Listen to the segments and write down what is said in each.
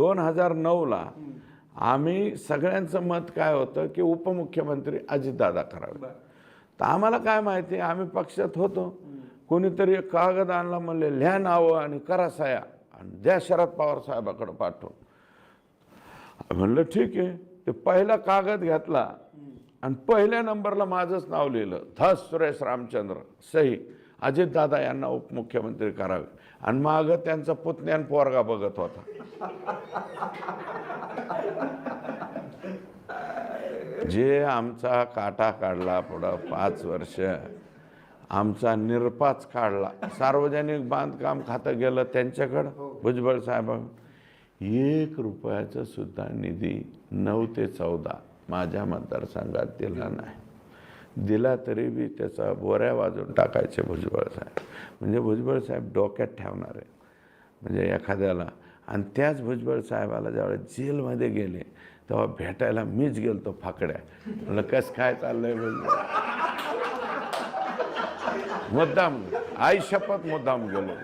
दोन हजार नऊला आम्ही सगळ्यांचं मत काय होतं की उपमुख्यमंत्री अजितदादा करावे. तर आम्हाला काय माहिती आम्ही पक्षात होतो. कोणीतरी एक कागद आणला म्हणले लिहा नावं आणि करा सया आणि द्या शरद पवार साहेबाकडे पाठवून. म्हणलं ठीक आहे. ते पहिला कागद घेतला आणि पहिल्या नंबरला माझंच नाव लिहिलं. धस सुरेश रामचंद्र सही. अजितदादा यांना उपमुख्यमंत्री करावे. आणि मागं त्यांचा पुतण्यान पोरगा बघत होता. जे आमचा काटा काढला पुढं पाच वर्ष आमचा निरपाच काढला. सार्वजनिक बांधकाम खातं गेलं त्यांच्याकडं भुजबळ साहेब. एक रुपयाचा सुद्धा निधी नऊ ते चौदा माझ्या मतदारसंघात दिला नाही. दिला तरी बी त्याचा बोऱ्या वाजून टाकायचे भुजबळ साहेब. म्हणजे भुजबळ साहेब डोक्यात ठेवणार आहे. म्हणजे एखाद्याला आणि त्याच भुजबळ साहेबाला ज्यावेळेस जेलमध्ये गेले तेव्हा भेटायला मीच गेलतो फाकड्या. म्हणलं कसं काय चाललंय भुजबळ? मुद्दाम आई शपथ मुद्दाम गेलो.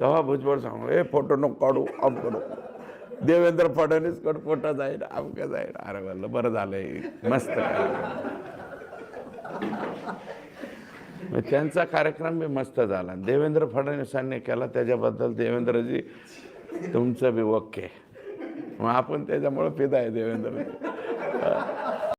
तेव्हा भुजबळ सांगलो ए फोटो नको काढू अमकं नको देवेंद्र फडणवीस फोटो जाईल अमकं जाईल. अरे म्हणलं बरं झालंय मस्त. मग त्यांचा कार्यक्रम बी मस्त झाला. देवेंद्र फडणवीसांनी केला त्याच्याबद्दल देवेंद्रजी तुमचं बी ओके. मग आपण त्याच्यामुळं फिदा आहे देवेंद्र